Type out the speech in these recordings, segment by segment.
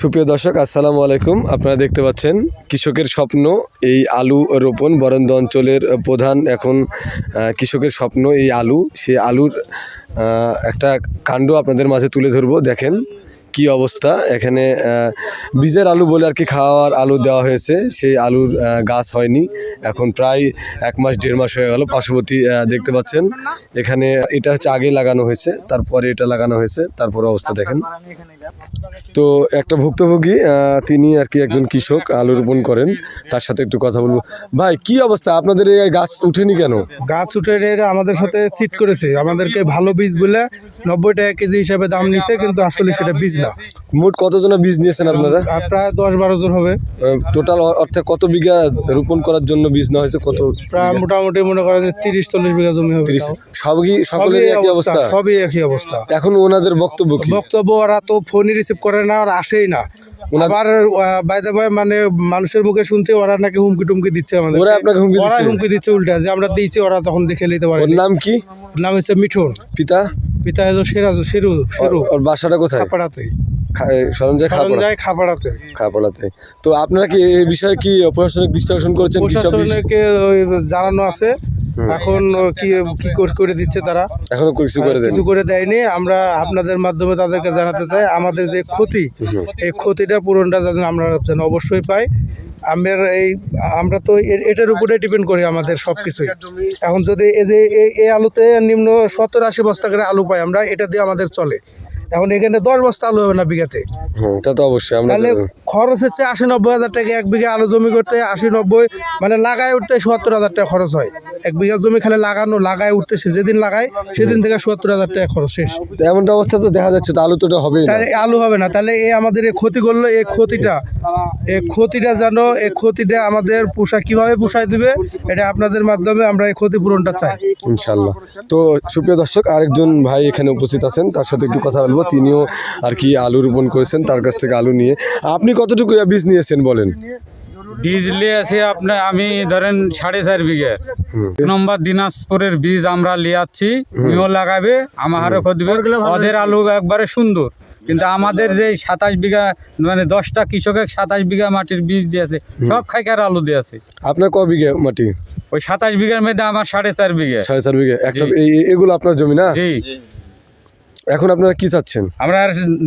সুপ্রিয় দর্শক, আসসালামু আলাইকুম। আপনারা দেখতে পাচ্ছেন কৃষকের স্বপ্ন, এই আলু রোপণ বরেন্দ্র অঞ্চলের প্রধান এখন কৃষকের স্বপ্ন এই আলু। সে আলুর একটা কাণ্ড আপনাদের মাঝে তুলে ধরবো। দেখেন কি অবস্থা। এখানে বীজের আলু বলে আর কি খাওয়ার আলু দেওয়া হয়েছে। সেই আলুর গাছ হয়নি। এখন প্রায় এক মাস, দেড় মাস হয়ে গেল পার্শ্ববর্তী দেখতে পাচ্ছেন। এখানে এটা হচ্ছে আগে লাগানো হয়েছে, তারপরে এটা লাগানো হয়েছে, তারপর অবস্থা দেখেন। তো একটা ভুক্তভোগী তিনি আর কি একজন কৃষক আলু রোপণ করেন। তার সাথে একটু কথা বলব। ভাই কি অবস্থা? আপনাদের এই গাছ উঠেনি কেন? গাছ উঠে আমাদের সাথে চিট করেছে। আমাদেরকে ভালো বীজ বলে নব্বই টাকা কেজি হিসাবে দাম নিছে কিন্তু আসলে সেটা বীজ না। মোট কতজনা বীজ নিয়েছেন আপনারা? প্রায় দশ বারো জন হবে। টোটাল অর্থে কত বিঘা রোপণ করার জন্য বীজ নেওয়া হয়েছে? কত প্রায় মোটামুটি মনে করেন তিরিশ চল্লিশ বিঘা জমি হবে সবই সকলের সবই একই অবস্থা অবস্থা? সবই একই অবস্থা। এখন ওনাদের বক্তব্য বক্তব্য ওরা তো ফোনই রিসিভ করে না আর আসেই না। আবার বাইদে ভাই মানে মানুষের মুখে শুনছে ওরা নাকি হুমকি টুমকি দিচ্ছে আমাদের ওরা আপনাকে হুমকি ওরা দিচ্ছে? হুমকি দিচ্ছে উল্টা যে আমরা দিয়েছি ওরা তখন দেখে নিতে পারে ওর নাম কি? নাম হচ্ছে মিঠুন। পিতা? পিতা হলো সিরাজু শিরু শিরু ওর বাসাটা কোথায়? খাপাড়াতে সরঞ্জায় খাপাড়া। সরঞ্জায় খাপাড়াতে খাপাড়াতে তো আপনারা কি এই বিষয়ে কি প্রশাসনিক দৃষ্টি আকর্ষণ করেছেন? কৃষক প্রশাসনকে জানানো আছে। এখন কি কি করে দিচ্ছে তারা? এখনও কিছু করে কিছু করে দেয়নি। আমরা আপনাদের মাধ্যমে তাদেরকে জানাতে চাই আমাদের যে ক্ষতি এই ক্ষতিটা পূরণটা যেন আমরা যেন অবশ্যই পাই। আমরা এই আমরা তো এটার উপরে ডিপেন্ড করি আমাদের সব কিছুই এখন যদি এই যে এই- আলুতে নিম্ন সত্তর আশি বস্তা করে আলু পাই আমরা এটা দিয়ে আমাদের চলে। এখন এখানে দশ বস্তা আলু হবে না বিঘাতে। তা তো অবশ্যই তাহলে খরচ হচ্ছে আশি নব্বই হাজার টাকা এক বিঘা আলু জমি করতে আশি নব্বই মানে লাগায় উঠতে সত্তর হাজার টাকা খরচ হয়। এক বিঘা জমি খালি লাগানো লাগায় উঠতেছে যেদিন লাগায় সেদিন থেকে সত্তর হাজার টাকা খরচ শেষ। এমনটা অবস্থা তো দেখা যাচ্ছে আলু তো তাহলে আলু হবে না তাহলে এই আমাদের এই ক্ষতি করল এই ক্ষতিটা। এই ক্ষতিটা যেন এই ক্ষতিটা আমাদের পোষা কীভাবে পোষায় দিবে এটা আপনাদের মাধ্যমে আমরা এই ক্ষতিপূরণটা চাই। ইনশাল্লাহ তো সুপ্রিয় দর্শক আরেকজন ভাই এখানে উপস্থিত আছেন তার সাথে একটু কথা বলব। তিনিও আর কি আলু রোপণ করেছেন তার কাছ থেকে আলু নিয়ে। আপনি কতটুকু বীজ নিয়েছেন বলেন? বীজ লিয়েছি আপনার আমি ধরেন সাড়ে চার বিঘে। নম্বর দিনাজপুরের বীজ আমরা লিয়াচ্ছি উনিও লাগাবে আমারও দিবে ওদের আলু একবারে সুন্দর। কিন্তু আমাদের যে সাতাশ বিঘা মানে দশটা কৃষকের সাতাশ বিঘা মাটির বীজ দিয়েছে সব খাইকার আলু দিয়েছে আপনার ক বিঘে মাটি? ওই সাতাশ বিঘার মধ্যে আমার সাড়ে চার বিঘে। সাড়ে চার বিঘে। একটা এগুলো আপনার জমি না? জি। এখন আপনারা কি চাচ্ছেন? আমরা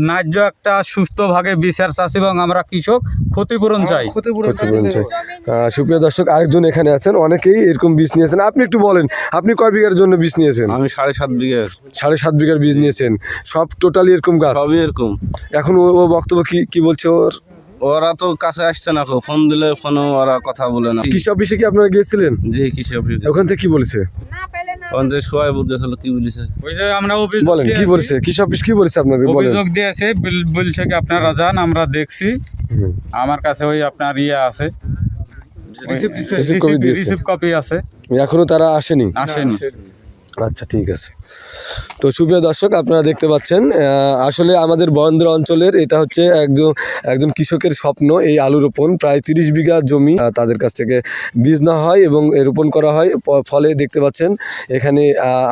ন্যায্য একটা সুস্থভাবে বিচার চাচ্ছি এবং আমরা কৃষক ক্ষতিপূরণ চাই। ক্ষতিপূরণ ক্ষতিপূরণ চাই। আহ, সুপ্রিয় দর্শক আরেকজন এখানে আছেন। অনেকেই এরকম বীজ নিয়েছেন। আপনি একটু বলেন আপনি কয় বিঘার জন্য বীজ নিয়েছেন? আমি সাড়ে সাত বিঘের। সাড়ে সাত বিঘার বীজ নিয়েছেন। সব টোটালি এরকম গাছ? সবই এরকম। এখন ও ও বক্তব্য কি কি বলছে ওর? ওরা তো কাছে আসছে না ফোন দিলে ফোনে ওরা কথা বলে না। কৃষি অফিসে কি আপনারা গিয়েছিলেন? জি কৃষি অফিস। ওখান থেকে কি বলেছে? কি বলিছে? ওই যে আমরা অভিযোগ বলেন কি বলেছে? কৃষি অফিস কি বলেছে আপনাদের বলেন? অভিযোগ দিয়েছে বলছে কি আপনারা যান আমরা দেখছি। আমার কাছে ওই আপনার ইয়ে আছে। রিসিভ কপি আছে। এখনও তারা আসেনি। আসেনি। আচ্ছা ঠিক আছে। তো সুপ্রিয় দর্শক, আপনারা দেখতে পাচ্ছেন আসলে আমাদের বরেন্দ্র অঞ্চলের এটা হচ্ছে একজন একজন কৃষকের স্বপ্ন, এই আলু রোপণ। প্রায় তিরিশ বিঘা জমি তাদের কাছ থেকে বীজ না হয় এবং রোপণ করা হয়। ফলে দেখতে পাচ্ছেন, এখানে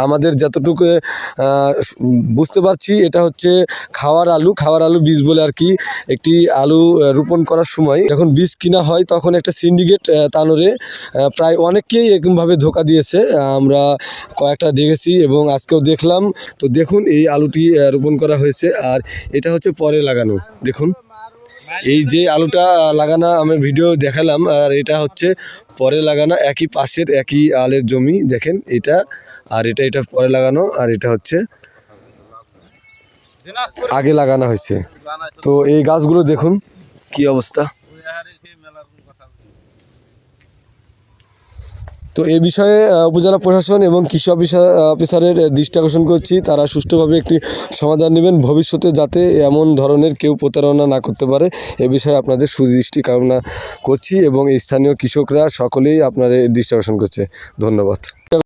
আমাদের যতটুকু বুঝতে পারছি, এটা হচ্ছে খাওয়ার আলু। খাওয়ার আলু বীজ বলে আর কি, একটি আলু রোপণ করার সময় যখন বীজ কিনা হয়, তখন একটা সিন্ডিকেট তানোরে প্রায় অনেককেই এরকমভাবে ধোকা দিয়েছে। আমরা কয়েকটা দেখেছি এবং আজকেও দেখলাম। তো দেখুন, এই আলুটি রোপণ করা হয়েছে আর এটা হচ্ছে পরে লাগানো। দেখুন, এই যে আলুটা লাগানো আমি ভিডিও দেখালাম আর এটা হচ্ছে পরে লাগানো, একই পাশের, একই আলের জমি, দেখেন এটা। আর এটা এটা পরে লাগানো আর এটা হচ্ছে আগে লাগানো হয়েছে। তো এই গাছগুলো দেখুন, কি অবস্থা? তো এ বিষয়ে উপজেলা প্রশাসন এবং কৃষি অফিসার অফিসারের দৃষ্টি আকর্ষণ করছি। তারা সুষ্ঠুভাবে একটি সমাধান নেবেন ভবিষ্যতে যাতে এমন ধরনের কেউ প্রতারণা না করতে পারে। এ বিষয়ে আপনাদের সুদৃষ্টি কামনা করছি এবং স্থানীয় কৃষকরা সকলেই আপনাদের দৃষ্টি আকর্ষণ করছে। ধন্যবাদ।